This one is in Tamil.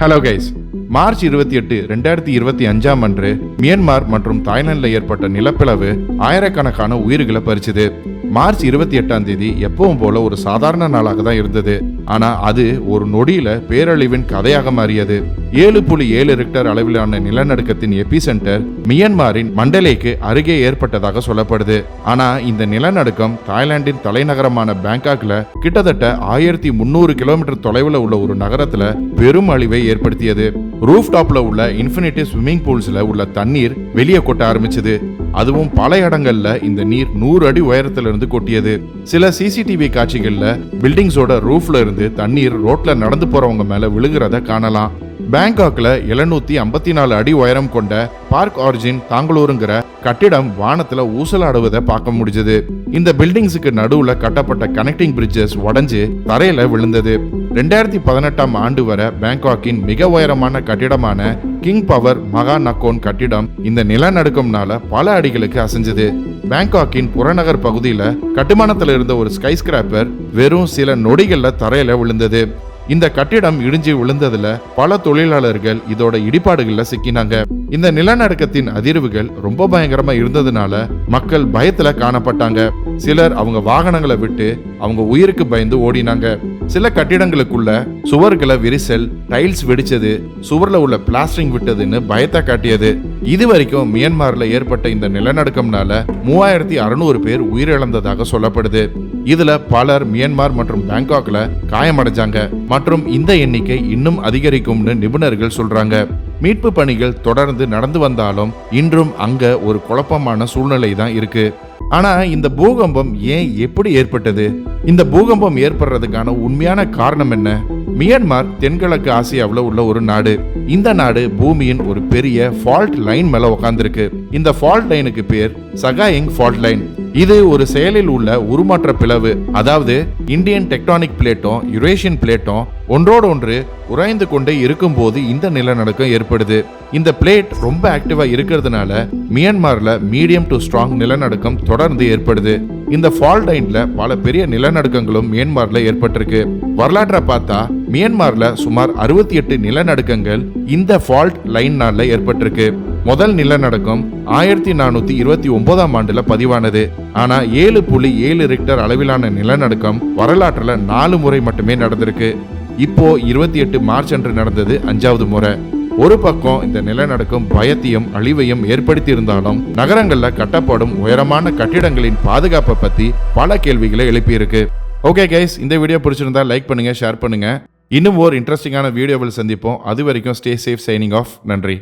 ஹலோ கைஸ் மார்ச் இருபத்தி எட்டு ரெண்டாயிரத்தி இருபத்தி அஞ்சாம் அன்று மியான்மர் மற்றும் தாய்லாந்தில் ஏற்பட்ட நிலப்பிளவு ஆயிரக்கணக்கான உயிர்களை பறிச்சுது. மார்ச் இருபத்தி எட்டாம் தேதி எப்பவும் போல ஒரு சாதாரண நாளாக தான் இருந்தது. ஆனா அது ஒரு நொடியில பேரழிவின் கதையாக மாறியது. ஏழு புள்ளி ஏழு ரிக்டர் அளவிலான நிலநடுக்கத்தின் எபிசென்டர் மியன்மாரின் மியான்மரின் மண்டலேக்கு அருகே ஏற்பட்டதாக சொல்லப்படுது. ஆனா இந்த நிலநடுக்கம் தாய்லாந்தின் தலைநகரமான பேங்காக்ல கிட்டத்தட்ட ஆயிரத்தி முந்நூறு கிலோமீட்டர் தொலைவில் உள்ள ஒரு நகரத்துல பெரும் அழிவை ஏற்படுத்தியது. ரூஃப் டாப்ல உள்ள இன்ஃபினிட்டி ஸ்விம்மிங் பூல்ஸ்ல உள்ள தண்ணீர் வெளியே கொட்ட ஆரம்பிச்சது. அதுவும் பல இடங்கள்ல இந்த நீர் நூறு அடி உயரத்துல இருந்து கொட்டியது. சில சிசிடிவி காட்சிகள்ல பில்டிங்ஸோட ரூஃப்ல இருந்து தண்ணீர் ரோட்ல நடந்து போறவங்க மேல விழுகிறத காணலாம். பேங்காக்ல எழுநூத்தி ஐம்பத்தி நாலு அடி உயரம் கொண்ட பார்க் ஆர்ஜின் தாங்களூருங்கிற கட்டிடம் வானத்துல ஊசலாடுவதை பார்க்க முடிஞ்சது. இந்த பில்டிங்ஸுக்கு நடுவுல கட்டப்பட்ட கனெக்டிங் பிரிட்ஜஸ் உடஞ்சு தரையில விழுந்தது. ரெண்டாயிரத்தி பதினெட்டாம் ஆண்டு வரை பேங்காக்கின் மிக உயரமான கட்டிடமான கிங் பவர் மகா நக்கோன் கட்டிடம் இந்த நிலநடுக்கம்னால பல அடிகளுக்கு அசைஞ்சது. பேங்காக்கின் புறநகர் பகுதியில கட்டுமானத்தில் இருந்த ஒரு ஸ்கைஸ்கிராப்பர் வெறும் சில நொடிகள்ல தரையில விழுந்தது. இந்த கட்டிடம் இடிஞ்சு விழுந்ததுல பல தொழிலாளர்கள் இதோட இடிபாடுகள்ல சிக்கினாங்க. இந்த நிலநடுக்கத்தின் அதிர்வுகள் ரொம்ப பயங்கரமா இருந்ததுனால மக்கள் பயத்துல காணப்பட்டாங்க. சிலர் அவங்க வாகனங்களை விட்டு அவங்க உயிருக்கு பயந்து ஓடினாங்க. சில கட்டிடங்களுக்குள்ள சுவர்களை விரிசல் டைல்ஸ் வெடிச்சது சுவர்ல உள்ள பிளாஸ்டிங் விட்டதுன்னு பயத்தை காட்டியது. இது வரைக்கும் மியான்மர்ல ஏற்பட்ட இந்த நிலநடுக்கம்னால மூவாயிரத்தி அறுநூறு பேர் உயிரிழந்ததாக சொல்லப்படுது. இதுல பலர் மியான்மர் மற்றும் பேங்காக்ல காயமடைஞ்சாங்க. மற்றும் இந்த எண்ணிக்கை இன்னும் அதிகரிக்கும்னு நிபுணர்கள் சொல்றாங்க. மீட்பு பணிகள் தொடர்ந்து நடந்து வந்தாலும் இன்றும் அங்க ஒரு குழப்பமான சூழ்நிலை தான் இருக்கு. ஆனா இந்த பூகம்பம் ஏன் எப்படி ஏற்பட்டது? இந்த பூகம்பம் ஏற்படுறதுக்கான உண்மையான காரணம் என்ன? மியான்மர் தென்கிழக்கு ஆசியாவில் உள்ள ஒரு நாடு. இந்த நாடு பூமியின் ஒரு பெரிய ஃபால்ட் லைன் மேல உட்காந்துருக்கு இந்த ஃபால்ட் லைனுக்கு பேர் சகாயிங் ஃபால்ட் லைன் இது ஒரு செயலில் உள்ள உருமாற்ற பிளவு. அதாவது இந்தியன் டெக்டானிக் பிளேட்டும் யுரேஷியன் பிளேட்டும் ஒன்றோடு ஒன்று உராய்ந்து கொண்டே இருக்கும்போது இந்த நிலநடுக்கம் ஏற்படுது. இந்த பிளேட் ரொம்ப ஆக்டிவா இருக்கிறதுனால மியான்மர்ல மீடியம் டு ஸ்ட்ராங் நிலநடுக்கம் தொடர்ந்து ஏற்படுது. இந்த ஃபால்ட் லைன்ல பல பெரிய நிலநடுக்கங்களும் மியான்மர்ல ஏற்பட்டிருக்கு. வரலாற்றை பார்த்தா மியான்மர்ல சுமார் அறுபத்தி எட்டு நிலநடுக்கங்கள் இந்த ஃபால்ட் லைன்னால ஏற்பட்டிருக்கு. முதல் நிலநடுக்கம் ஆயிரத்தி நானூத்தி இருபத்தி ஒன்பதாம் ஆண்டுல பதிவானது. ஆனா ஏழு புள்ளி ஏழு ரிக்டர் அளவிலான நிலநடுக்கம் வரலாற்றுல நாலு முறை மட்டுமே நடந்திருக்கு. இப்போ இருபத்தி எட்டு மார்ச் அன்று நடந்தது அஞ்சாவது முறை. ஒரு பக்கம் இந்த நிலநடுக்கம் பயத்தையும் அழிவையும் ஏற்படுத்தி இருந்தாலும் நகரங்கள்ல கட்டப்படும் உயரமான கட்டிடங்களின் பாதுகாப்பை பத்தி பல கேள்விகளை எழுப்பியிருக்கு. ஓகே கைஸ் இந்த வீடியோ பிடிச்சிருந்தா லைக் பண்ணுங்க ஷேர் பண்ணுங்க. இன்னும் ஒரு இன்ட்ரெஸ்டிங்கான வீடியோவில் சந்திப்போம். அது வரைக்கும் ஸ்டே சேஃப் சைனிங் ஆஃப் நன்றி.